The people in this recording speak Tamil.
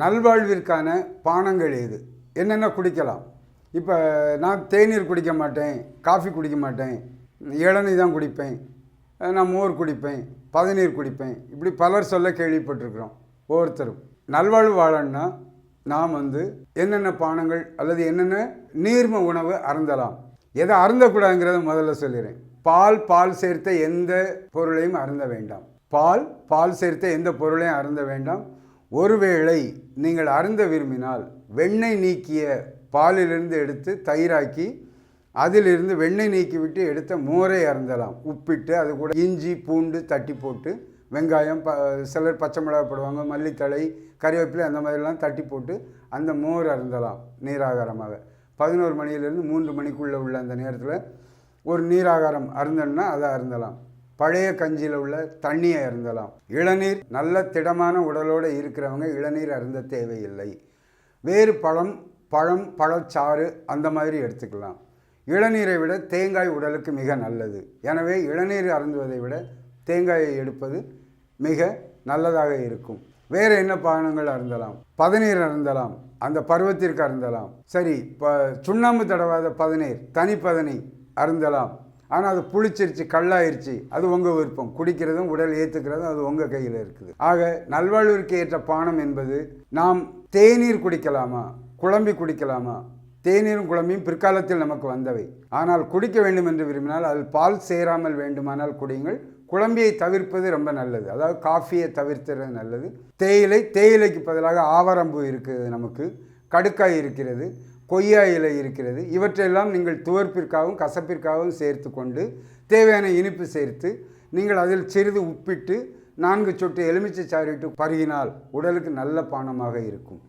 நல்வாழ்விற்கான பானங்கள் எது? என்னென்ன குடிக்கலாம்? இப்போ நான் தேநீர் குடிக்க மாட்டேன் காஃபி குடிக்க மாட்டேன் இளநீ தான் குடிப்பேன் நான் மோர் குடிப்பேன் பதநீர் குடிப்பேன். இப்படி பலர் சொல்ல கேள்விப்பட்டிருக்கிறோம் ஒவ்வொருத்தரும். நல்வாழ்வு வாழணும்னா நாம் வந்து என்னென்ன பானங்கள் அல்லது என்னென்ன நீர்ம உணவு அருந்தலாம். எதை அருந்தக்கூடாதுங்கிறத முதல்ல சொல்லிடுறேன். பால் பால் சேர்த்த எந்த பொருளையும் அருந்த வேண்டாம். பால் பால் சேர்த்த எந்த பொருளையும் அருந்த வேண்டாம். ஒருவேளை நீங்கள் அருந்த விரும்பினால் வெண்ணெய் நீக்கிய பாலிலிருந்து எடுத்து தயிராக்கி அதிலிருந்து வெண்ணெய் நீக்கிவிட்டு எடுத்த மோரை அருந்தலாம். உப்பிட்டு அது கூட இஞ்சி பூண்டு தட்டி போட்டு வெங்காயம் ப சிலர் பச்சை மிளகாய் போடுவாங்க மல்லித்தழை கறிவேப்பிலை அந்த மாதிரிலாம் தட்டி போட்டு அந்த மோர் அருந்தலாம் நீராகாரமாக. பதினோரு மணியிலிருந்து மூன்று மணிக்குள்ளே உள்ள அந்த நேரத்தில் ஒரு நீராகாரம் அருந்தன்னா அதை அருந்தலாம். பழைய கஞ்சியில் உள்ள தண்ணியை அருந்தலாம். இளநீர் நல்ல திடமான உடலோடு இருக்கிறவங்க இளநீர் அருந்த தேவையில்லை. வேறு பழம் பழம் பழச்சாறு அந்த மாதிரி எடுத்துக்கலாம். இளநீரை விட தேங்காய் உடலுக்கு மிக நல்லது. எனவே இளநீர் அருந்துவதை விட தேங்காயை எடுப்பது மிக நல்லதாக இருக்கும். வேறு என்ன பானங்கள் அருந்தலாம்? பதநீர் அருந்தலாம். அந்த பருவத்திற்கு அருந்தலாம். சரி இப்போ சுண்ணாம்பு தடவாத பதநீர் தனி பதனி அருந்தலாம். ஆனால் அது புளிச்சிருச்சு கல்லாயிருச்சு. அது உங்கள் விருப்பம். குடிக்கிறதும் உடல் ஏற்றுக்கிறதும் அது உங்கள் கையில் இருக்குது. ஆக நல்வாழ்விற்கு ஏற்ற பானம் என்பது நாம் தேநீர் குடிக்கலாமா? குழம்பி குடிக்கலாமா? தேநீரும் குழம்பியும் பிற்காலத்தில் நமக்கு வந்தவை. ஆனால் குடிக்க வேண்டும் என்று விரும்பினால் அதில் பால் சேராமல் வேண்டுமானால் குடியுங்கள். குழம்பியை தவிர்ப்பது ரொம்ப நல்லது. அதாவது காஃபியை தவிர்த்துறது நல்லது. தேயிலை தேயிலைக்கு பதிலாக ஆவரம்பு இருக்குது நமக்கு. கடுக்காய் இருக்கிறது. கொய்யா இலை இருக்கிறது. இவற்றையெல்லாம் நீங்கள் துவர்ப்பிற்காகவும் கசப்பிற்காகவும் சேர்த்து கொண்டு தேவையான இனிப்பு சேர்த்து நீங்கள் அதில் சிறிது உப்பிட்டு நான்கு சொட்டு எலுமிச்சை சாறிட்டு பருகினால் உடலுக்கு நல்ல பானமாக இருக்கும்.